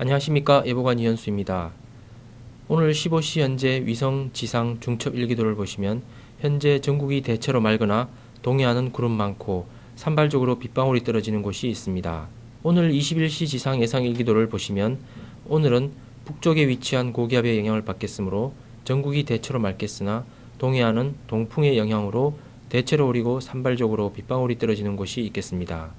안녕하십니까 예보관 이현수입니다. 오늘 15시 현재 위성 지상 중첩 일기도를 보시면 현재 전국이 대체로 맑거나 동해안은 구름 많고 산발적으로 빗방울이 떨어지는 곳이 있습니다. 오늘 21시 지상 예상 일기도를 보시면 오늘은 북쪽에 위치한 고기압의 영향을 받겠으므로 전국이 대체로 맑겠으나 동해안은 동풍의 영향으로 대체로 흐리고 산발적으로 빗방울이 떨어지는 곳이 있겠습니다.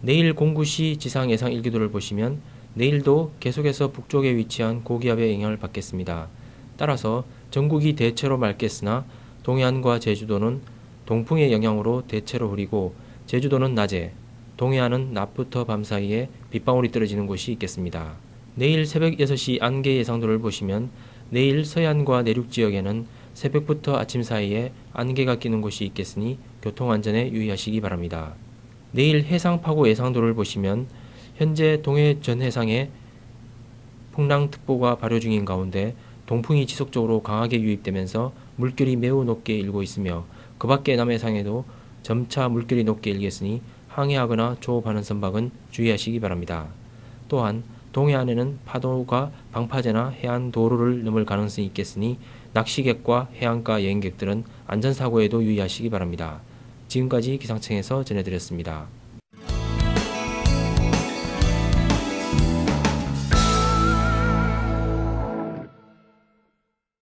내일 09시 지상 예상 일기도를 보시면 내일도 계속해서 북쪽에 위치한 고기압의 영향을 받겠습니다. 따라서 전국이 대체로 맑겠으나 동해안과 제주도는 동풍의 영향으로 대체로 흐리고 제주도는 낮에, 동해안은 낮부터 밤 사이에 빗방울이 떨어지는 곳이 있겠습니다. 내일 새벽 6시 안개 예상도를 보시면 내일 서해안과 내륙 지역에는 새벽부터 아침 사이에 안개가 끼는 곳이 있겠으니 교통안전에 유의하시기 바랍니다. 내일 해상 파고 예상도를 보시면 현재 동해 전 해상에 풍랑특보가 발효 중인 가운데 동풍이 지속적으로 강하게 유입되면서 물결이 매우 높게 일고 있으며 그 밖에 남해상에도 점차 물결이 높게 일겠으니 항해하거나 조업하는 선박은 주의하시기 바랍니다. 또한 동해안에는 파도가 방파제나 해안 도로를 넘을 가능성이 있겠으니 낚시객과 해안가 여행객들은 안전사고에도 유의하시기 바랍니다. 지금까지 기상청에서 전해드렸습니다.